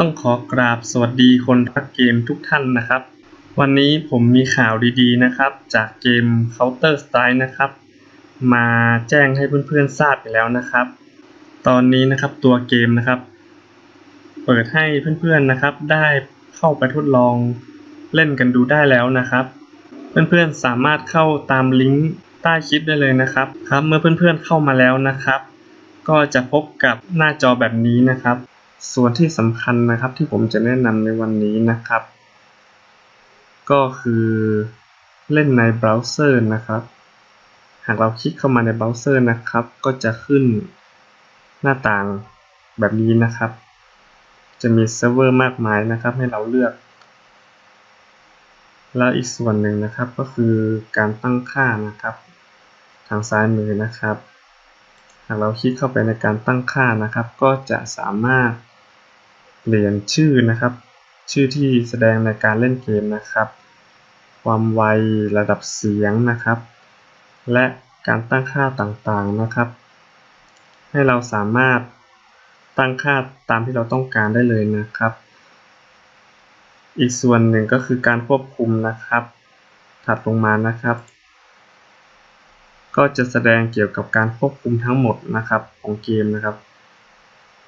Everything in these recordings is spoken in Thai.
ต้องขอกราบสวัสดีคนรักเกมทุกท่านนะครับ วันนี้ผมมีข่าวดีๆนะครับ จากเกม Counter Strike นะครับ มาแจ้งให้เพื่อนๆทราบไปแล้วนะครับ ตอนนี้นะครับตัวเกมนะครับ เปิดให้เพื่อนๆนะครับ ได้เข้าไปทดลองเล่นกันดูได้แล้วนะครับ เพื่อนๆสามารถเข้าตามลิงก์ใต้คลิปได้เลยนะครับครับ เมื่อเพื่อนๆเข้ามาแล้วนะครับ ก็จะพบกับหน้าจอแบบนี้นะครับ ส่วนที่สำคัญนะครับที่ผมจะแนะนำในวันนี้นะครับ ก็คือเล่นในเบราว์เซอร์นะครับ หากเราคลิกเข้ามาในเบราว์เซอร์นะครับ ก็จะขึ้นหน้าต่างแบบนี้นะครับ จะมีเซิร์ฟเวอร์มากมายนะครับ ให้เราเลือก แล้วอีกส่วนหนึ่งนะครับก็คือการตั้งค่านะครับ ทางซ้ายมือนะครับหากเราคลิกเข้าไปในการตั้งค่านะครับ ก็จะสามารถ เปลี่ยนชื่อนะครับ ชื่อที่แสดงในการเล่นเกมนะครับ ความไวระดับเสียงนะครับ และการตั้งค่าต่างๆนะครับ ให้เราสามารถตั้งค่าตามที่เราต้องการได้เลยนะครับ อีกส่วนหนึ่งก็คือการควบคุมนะครับ ถัดลงมานะครับ ก็จะแสดงเกี่ยวกับการควบคุมทั้งหมดนะครับของเกมนะครับ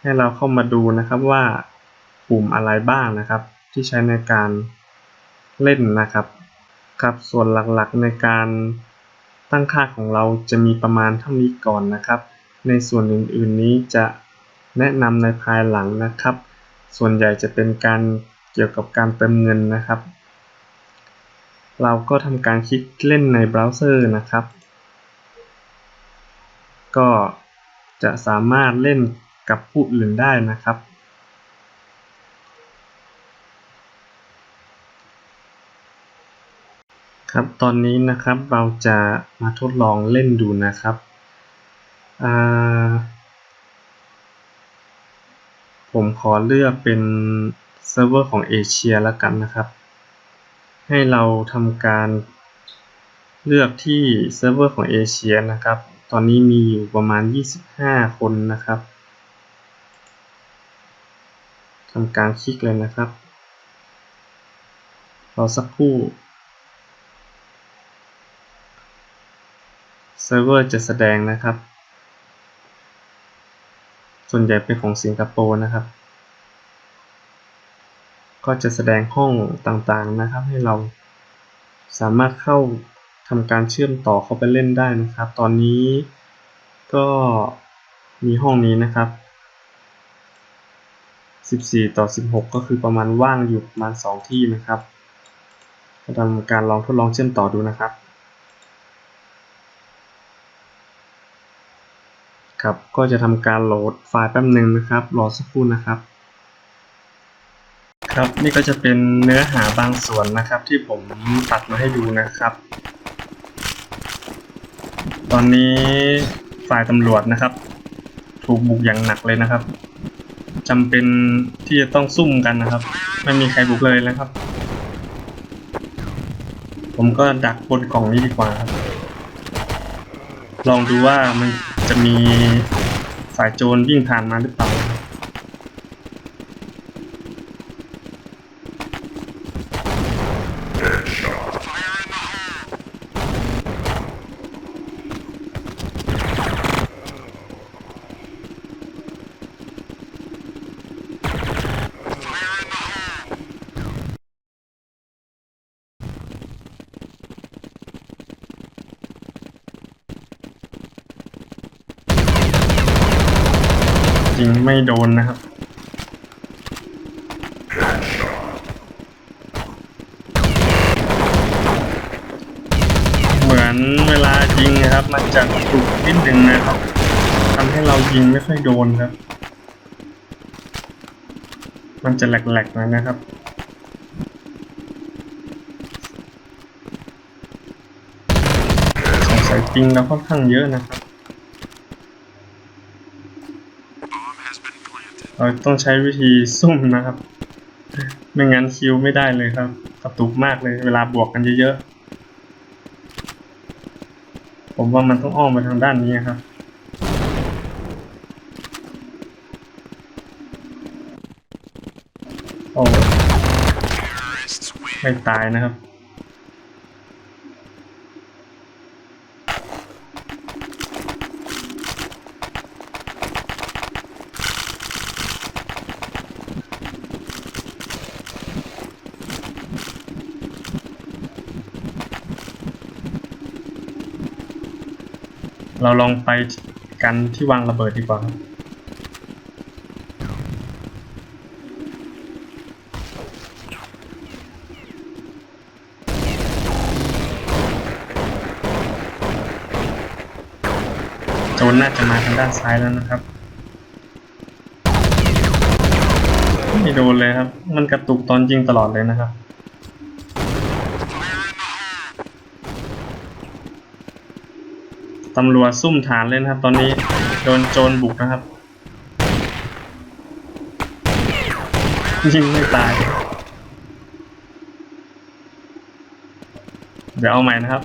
ให้เราเข้ามาดูนะครับว่า ปุ่มอะไรบ้างนะครับ ที่ใช้ในการเล่นนะครับครับส่วนหลักๆในการตั้งค่าของเราจะมีประมาณเท่านี้ก่อนนะครับ ในส่วนอื่นๆนี้จะแนะนำในภายหลังนะครับ ส่วนใหญ่จะเป็นการเกี่ยวกับการเติมเงินนะครับ เราก็ทำการคลิกเล่นในเบราว์เซอร์นะครับ ก็จะสามารถเล่นกับผู้อื่นได้นะครับ ครับตอนนี้นะครับเราจะมาทดลองเล่นดูนะครับ ผมขอเลือกเป็นเซิร์ฟเวอร์ของเอเชียแล้วกันนะครับ ให้เราทำการเลือกที่เซิร์ฟเวอร์ของเอเชียนะครับ ตอนนี้มีอยู่ประมาณ 25 คนนะครับทำการคลิกเลยนะครับ รอสักครู่ ซิร์ฟเวอร์จะแสดงนะครับ ส่วนใหญ่เป็นของสิงคโปร์นะครับ ก็จะแสดงห้องต่างๆนะครับ ให้เราสามารถเข้าทำการเชื่อมต่อเข้าไปเล่นได้นะครับ ตอนนี้ก็มีห้องนี้นะครับ 14 ต่อ 16 ก็คือประมาณว่างอยู่ประมาณ 2 ที่นะครับทำการลองทดลองเชื่อมต่อดูนะครับ ครับ ก็จะทำการโหลดไฟล์แป๊บหนึ่งนะครับ รอสักครู่นะครับ ครับนี่ก็จะเป็นเนื้อหาบางส่วนนะครับ ที่ผมตัดมาให้ดูนะครับ ตอนนี้ฝ่ายตำรวจนะครับ ถูกบุกอย่างหนักเลยนะครับจำเป็นที่จะต้องซุ่มกันนะครับ ไม่มีใครบุกเลยนะครับ ผมก็ดักบนกล่องนี้ดีกว่าครับ ลองดูว่ามัน จะมีสายโจรวิ่งผ่านมาหรือเปล่า จริง ไม่โดนนะครับ เหมือนเวลายิงนะครับ มันจะถูกนิดนึงนะครับทำให้เรายิงไม่ค่อยโดนครับ มันจะแหลกๆหน่อยนะครับสงสัยจริงแล้วค่อนข้างเยอะนะครับ เราต้องใช้วิธีซุ่มนะครับ ไม่งั้นคิวไม่ได้เลยครับกระตุกมากเลย เวลาบวกกันเยอะๆ ผมว่ามันต้องอ้อมไปทางด้านนี้ครับโอ้ไม่ตายนะครับ เราลองไปกันที่วางระเบิดดีกว่าครับโจรน่าจะมาทางด้านซ้ายแล้วนะครับ ไม่โดนเลยครับ มันกระตุกตอนยิงตลอดเลยนะครับ ตำรวจซุ่มฐานเลยนะครับ ตอนนี้โดนโจรบุกนะครับ ยิงไม่ตาย เดี๋ยวเอาใหม่นะครับ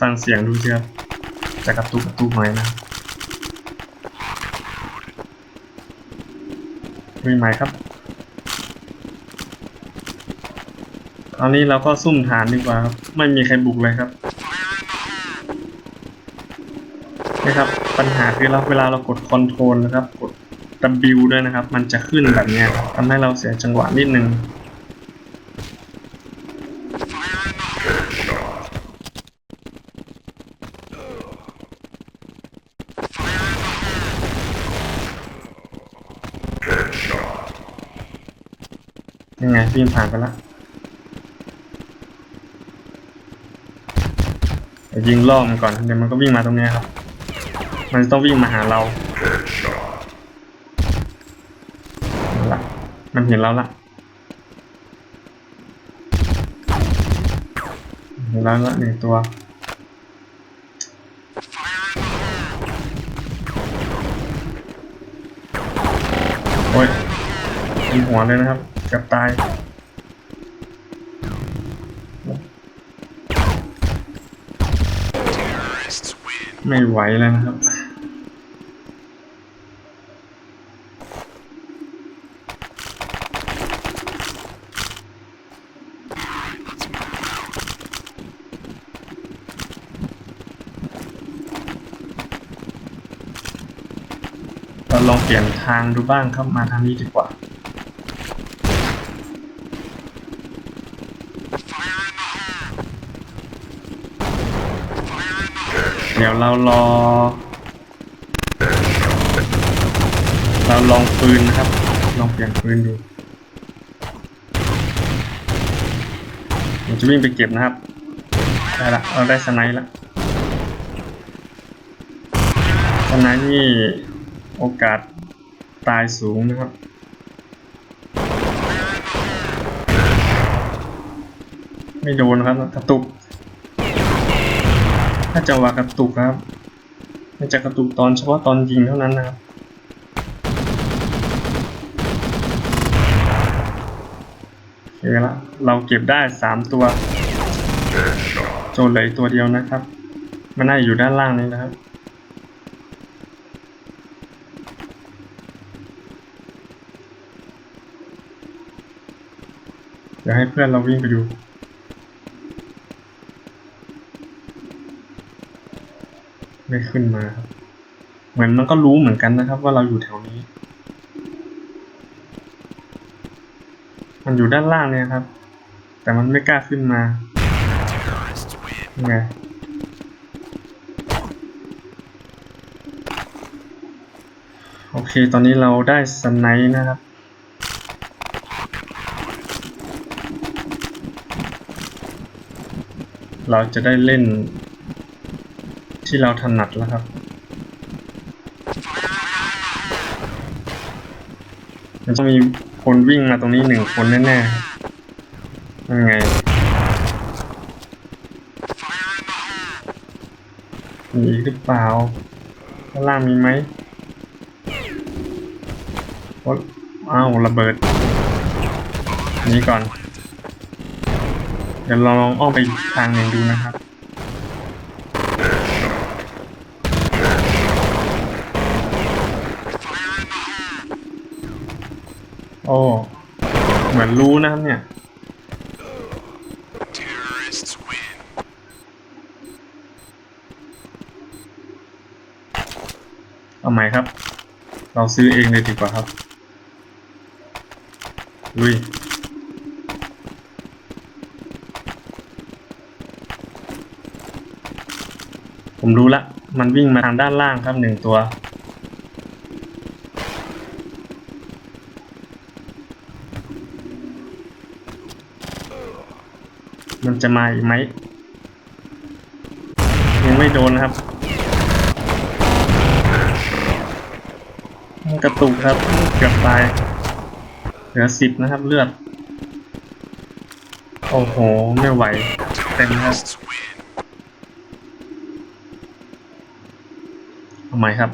ฟังเสียงดูสิครับ จะกระตุกกระตุกหน่อยนะวิ่งใหม่ครับตอนนี้เราก็ซุ่มฐานดีกว่าครับ ไม่มีใครบุกเลยครับนี่ครับ ปัญหาคือเราเวลาเรากดคอนโทรลนะครับ กด W ด้วยนะครับ มันจะขึ้นแบบนี้ทำให้เราเสียจังหวะนิดนึง ยังไงวิ่งผ่านไปล้วเดี๋ยวยิงล่อมันก่อนเดี๋ยวมันก็วิ่งมาตรงนี้ครับ มันต้องวิ่งมาหาเราเอาละมันเห็นเราละเห็นแล้วละหนึ่งตัวโอ้ยยิงหัวเลยนะครับ กับตายไม่ไหวแล้วนะครับเราลองเปลี่ยนทางดูบ้างครับมาทางนี้ดีกว่า ดี๋ยวเรารอ เราลองปืนนะครับ ลองเปลี่ยนปืนดูผมจะวิ่งไปเก็บนะครับ ได้ละ เราได้สไนด์ละสไนด์นี่โอกาสตายสูงนะครับไม่โดนครับกระตุก ถ้าจะว่ากระตุกครับ มันจะกระตุกตอนเฉพาะตอนยิงเท่านั้นนะครับโอเคละเราเก็บได้สามตัว โจนเหลยตัวเดียวนะครับ มันน่าอยู่ด้านล่างนี้นะครับเดี๋ยวให้เพื่อนเราวิ่งไปดู ไม่ขึ้นมาครับเหมือนมันก็รู้เหมือนกันนะครับ ว่าเราอยู่แถวนี้ มันอยู่ด้านล่างเนี่ยครับ แต่มันไม่กล้าขึ้นมาไงโอเค ตอนนี้เราได้สไนป์นะครับ เราจะได้เล่น ที่เราถนัดแล้วครับมันจะมีคนวิ่งมาตรงนี้หนึ่งคนแน่ๆยังไง มีหรือเปล่าข้างล่างมีไหมโอ๊ยอ้าวระเบิด นี้ก่อน เดี๋ยวเราลองอ้อมไปทางหนึ่งดูนะครับ โอ้เหมือนรู้นะครับเนี่ย เอาใหม่ครับ เราซื้อเองเลยดีกว่าครับ ลุยผมรู้ละ มันวิ่งมาทางด้านล่างครับหนึ่งตัว มันจะมาอีกไหม ยังไม่โดนนะครับ กระตุกครับ เกือบตาย เหลือสิบนะครับเลือด โอ้โห ไม่ไหว เต็มครับทำไมครับ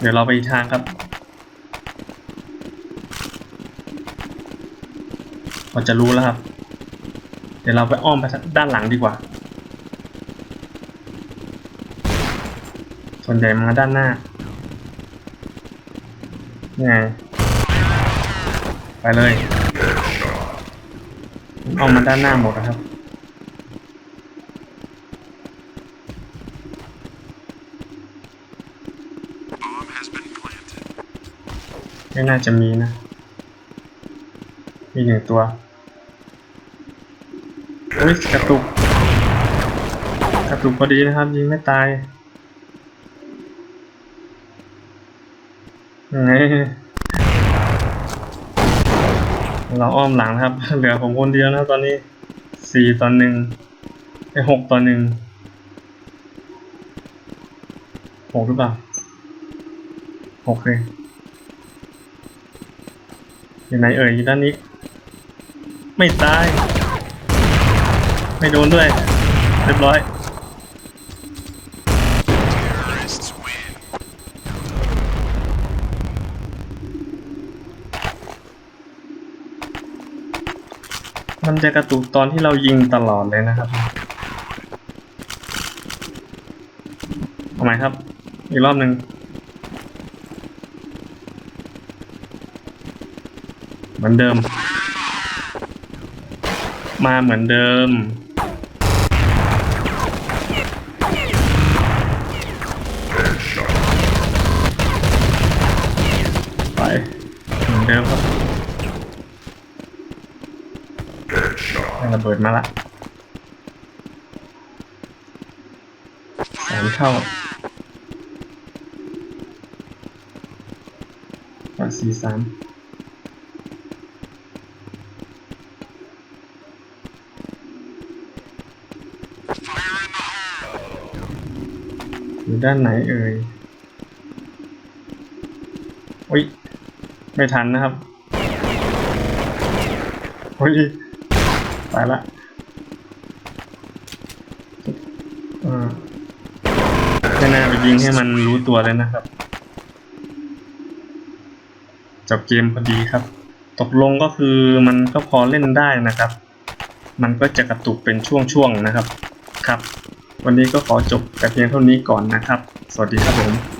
เดี๋ยวเราไปอีกทางครับ เราจะรู้แล้วครับ เดี๋ยวเราไปอ้อมไปด้านหลังดีกว่า ส่วนใหญ่มาด้านหน้าไงไปเลยเอามาด้านหน้าหมดนะครับ ไม่น่าจะมีนะ มีหนึ่งตัวอุ้ยกระตุก กระตุกพอดีนะครับยิงไม่ตายไงเราอ้อมหลังครับ เหลือผมคนเดียวนะตอนนี้สี่ต่อหนึ่งไอหกต่อหนึ่งหกหรือเปล่าหกเลยอยู่ไหนเอ่ยอยู่ด้านนี้ ไม่ตาย ไม่โดนด้วย เรียบร้อย มันจะกระตุกตอนที่เรายิงตลอดเลยนะครับเอาใหม่ครับ อีกรอบหนึ่งเหมือนเดิม มาเหมือนเดิม ไปเหมือนเดิมครับระเบิดมาละสามเข้าก็สี่สาม อยู่ด้านไหนเอ่ยโอ้ย ไม่ทันนะครับโอ้ยตายละเออไม่น่าไปยิงให้มันรู้ตัวเลยนะครับจบเกมพอดีครับ ตกลงก็คือมันก็พอเล่นได้นะครับ มันก็จะกระตุกเป็นช่วงๆนะครับ ครับ วันนี้ก็ขอจบแต่เพียงเท่านี้ก่อนนะครับ สวัสดีครับผม